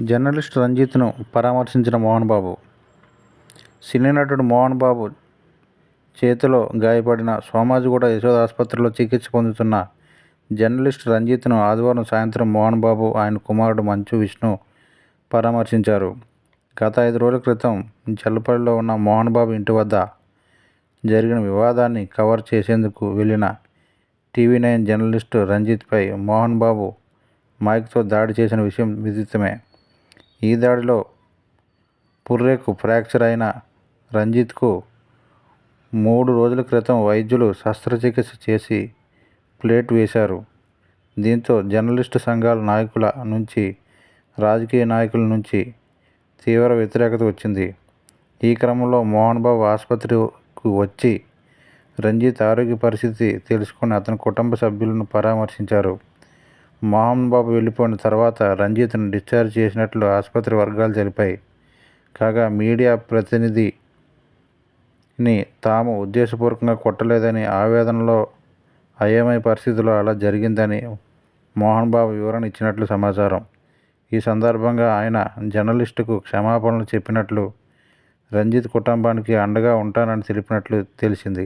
Journalist రంజిత్ను పరామర్శించిన Mohan Babu. సినీ నటుడు మోహన్ బాబు చేతిలో గాయపడిన సోమాజిగూడ యశోద ఆసుపత్రిలో చికిత్స పొందుతున్న జర్నలిస్ట్ రంజిత్ను ఆదివారం సాయంత్రం మోహన్ బాబు ఆయన కుమారుడు మంచు విష్ణు పరామర్శించారు. గత ఐదు రోజుల క్రితం జల్లపల్లిలో ఉన్న మోహన్ బాబు ఇంటి వద్ద జరిగిన వివాదాన్ని కవర్ చేసేందుకు వెళ్ళిన టీవీ నైన్ జర్నలిస్టు రంజిత్పై మోహన్ బాబు మైక్తో దాడి చేసిన విషయం విదితమే. ఈ దాడిలో పుర్రెకు ఫ్రాక్చర్ అయిన రంజిత్కు మూడు రోజుల క్రితం వైద్యులు శస్త్రచికిత్స చేసి ప్లేట్ వేశారు. దీంతో జర్నలిస్టు సంఘాల నాయకుల నుంచి రాజకీయ నాయకుల నుంచి తీవ్ర వ్యతిరేకత వచ్చింది. ఈ క్రమంలో మోహన్ బాబు ఆసుపత్రికి వచ్చి రంజిత్ ఆరోగ్య పరిస్థితి తెలుసుకుని అతని కుటుంబ సభ్యులను పరామర్శించారు. మోహన్ బాబు వెళ్ళిపోయిన తర్వాత రంజిత్ను డిశ్చార్జ్ చేసినట్లు ఆసుపత్రి వర్గాలు తెలిపాయి. కాగా మీడియా ప్రతినిధిని తాము ఉద్దేశపూర్వకంగా కొట్టలేదని ఆవేదనలో అయోమయ పరిస్థితిలో అలా జరిగిందని మోహన్ బాబు వివరణ ఇచ్చినట్లు సమాచారం. ఈ సందర్భంగా ఆయన జర్నలిస్టుకు క్షమాపణలు చెప్పినట్లు రంజిత్ కుటుంబానికి అండగా ఉంటానని తెలిపినట్లు తెలిసింది.